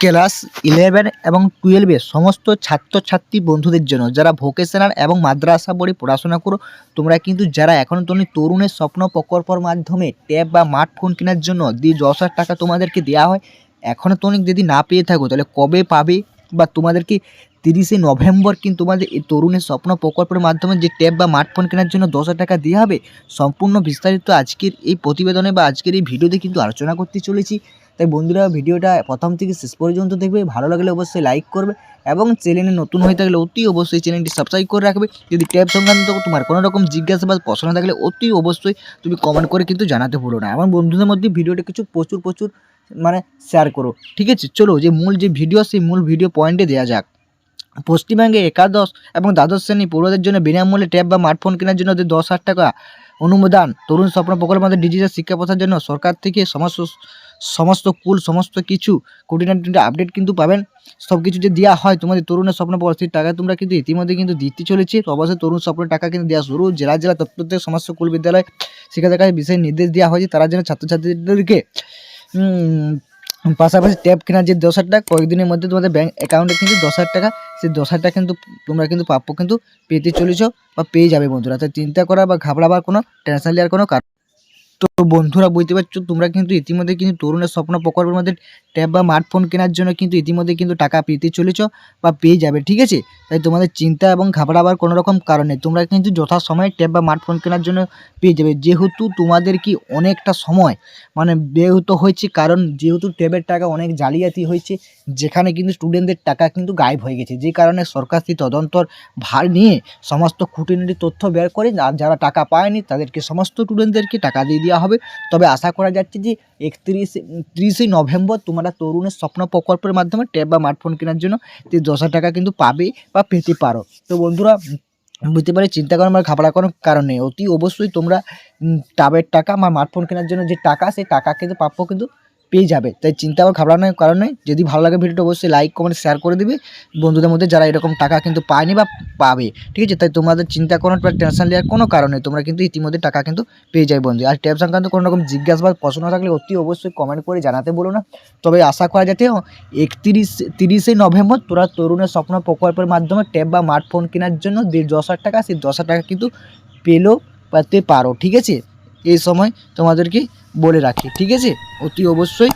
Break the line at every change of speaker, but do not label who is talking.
Class eleven এবং টুয়েলভের সমস্ত ছাত্রছাত্রী বন্ধুদের জন্য, যারা ভোকেশনাল এবং মাদ্রাসা পড়ে পড়াশোনা করো, তোমরা কিন্তু যারা এখন তুমি তরুণের স্বপ্ন প্রকল্পর মাধ্যমে ট্যাব বা স্মার্টফোন কেনার জন্য দিয়ে দশ টাকা তোমাদেরকে দেওয়া হয় এখনও তুমি যদি না পেয়ে থাকো, তাহলে কবে পাবে? বা তোমাদেরকে তিরিশে নভেম্বর কিন্তু তোমাদের এই তরুণের স্বপ্ন প্রকল্পের মাধ্যমে যে ট্যাব বা স্মার্টফোন কেনার জন্য দশ টাকা দেওয়া হবে, সম্পূর্ণ বিস্তারিত আজকের এই প্রতিবেদনে বা আজকের এই ভিডিওতে কিন্তু আলোচনা করতে চলেছি। তাই বন্ধুরা, ভিডিওটা প্রথম থেকে শেষ পর্যন্ত দেখবে। ভালো লাগলে অবশ্যই লাইক করবে এবং চ্যানেলে নতুন হয়ে থাকলে অতি অবশ্যই চ্যানেলটি সাবস্ক্রাইব করে রাখবে। যদি ট্যাব সংক্রান্ত তোমার কোনো রকম জিজ্ঞাসা বা প্রশ্ন থাকলে অতি অবশ্যই তুমি কমেন্ট করে কিন্তু জানাতে ভুলো না। এবং বন্ধুদের মধ্যে ভিডিওটা কিছু প্রচুর প্রচুর শেয়ার করো। ঠিক আছে? চলো, যে মূল যে ভিডিও সেই মূল ভিডিও পয়েন্টে দেওয়া যাক। পশ্চিমবঙ্গে একাদশ এবং দ্বাদশ শ্রেণি পড়ুয়াদের জন্য বিনামূল্যে ট্যাব বা স্মার্টফোন কেনার জন্য দশ হাজার টাকা অনুমোদন, তরুণ স্বপ্ন প্রকল্পের মধ্যে ডিজিটাল শিক্ষা প্রথার জন্য সরকার থেকে সমস্ত সমস্ত কুল, সমস্ত কিছু খুঁটিনাটি আপডেট কিন্তু পাবেন। সব কিছু যে দেওয়া হয়, তোমাদের তরুণের স্বপ্ন পরিস্থিতির টাকা তোমরা কিন্তু ইতিমধ্যে কিন্তু দিতে চলেছে। অবশ্যই তরুণ স্বপ্নের টাকা কিন্তু দেওয়া শুরু। জেলা জেলা দপ্তর থেকে সমস্ত কুল বিদ্যালয় শিক্ষাদের কাছে বিশেষ নির্দেশ দেওয়া হয়েছে। তারা যেন ছাত্রছাত্রীদেরকে পাশাপাশি ট্যাব কেনার যে দশ হাজার টাকা, কয়েকদিনের মধ্যে তোমাদের ব্যাঙ্ক অ্যাকাউন্টে কিন্তু দশ হাজার টাকা, সেই দশ হাজার টাকা কিন্তু তোমরা কিন্তু প্রাপ্য কিন্তু পেতে চলেছ বা পেয়ে যাবে বন্ধুরা। তাই চিন্তা করা বা ঘাবড়াবার কোনো টেনশন নেওয়ার কোনো কারণ তো বন্ধুরা বুঝতে পারছ, তোমরা কিন্তু ইতিমধ্যে কিন্তু তরুণের স্বপ্ন প্রকল্পের মধ্যে ট্যাব বা স্মার্টফোন কেনার জন্য কিন্তু ইতিমধ্যে কিন্তু টাকা পেতে চলেছ বা পেয়ে যাবে, ঠিক আছে? তাই তোমাদের চিন্তা এবং ঘাবড়াবার কোনো রকম কারণ তোমরা কিন্তু যথাসময়ে ট্যাব বা স্মার্টফোন কেনার জন্য পেয়ে যাবে। যেহেতু তোমাদের কি অনেকটা সময় মানে ব্যাহত হয়েছে, কারণ যেহেতু ট্যাবের টাকা অনেক জালিয়াতি হয়েছে, যেখানে কিন্তু স্টুডেন্টদের টাকা কিন্তু গায়েব হয়ে গেছে। যে কারণে সরকার সেই তদন্তর ভার নিয়ে সমস্ত খুঁটিনাটি তথ্য বের করে, আর যারা টাকা পায়নি তাদেরকে সমস্ত স্টুডেন্টদেরকে টাকা দিয়ে দেওয়া হবে। তবে আশা করা যাচ্ছে যে একত্রিশে, তিরিশে নভেম্বর তোমরা তরুণের স্বপ্ন প্রকল্পের মাধ্যমে ট্যাব বা স্মার্টফোন কেনার জন্য দশ টাকা কিন্তু পাবে বা পেতে পারো। তো বন্ধুরা, বুঝতে পারি চিন্তা করার বা ঘাবড়া কোনো কারণ নেই। অতি অবশ্যই তোমরা টাবের টাকা বা স্মার্টফোন কেনার জন্য যে টাকা, সেই টাকা কিন্তু প্রাপ্য কিন্তু পেয়ে যাবে। তাই চিন্তা বা ঘাবড়ানোর কারণ যদি ভালো লাগে ভিডিওটা, অবশ্যই লাইক কমেন্ট শেয়ার করে দিবে। বন্ধুদের মধ্যে যারা এরকম টাকা কিন্তু পায়নি বা পাবে, ঠিক আছে? তাই তোমাদের চিন্তা করার বা টেনশন নেওয়ার কোনো কারণ তোমরা কিন্তু ইতিমধ্যে টাকা কিন্তু পেয়ে যাবে বন্ধু। আর ট্যাব সংক্রান্ত কোনো রকম জিজ্ঞাসা বা প্রশ্ন থাকলে অতি অবশ্যই কমেন্ট করে জানাতে বলো না। তবে আশা করা যাতে একত্রিশ, তিরিশে নভেম্বর তোরা তরুণের স্বপ্ন প্রকল্পের মাধ্যমে ট্যাব বা স্মার্টফোন কেনার জন্য যে দশ হাজার টাকা, সেই দশ হাজার টাকা কিন্তু পেলেও পেতে পারো, ঠিক আছে? এই সময় তোমাদেরকে বলে রাখি ঠিক আছে? অতি অবশ্যই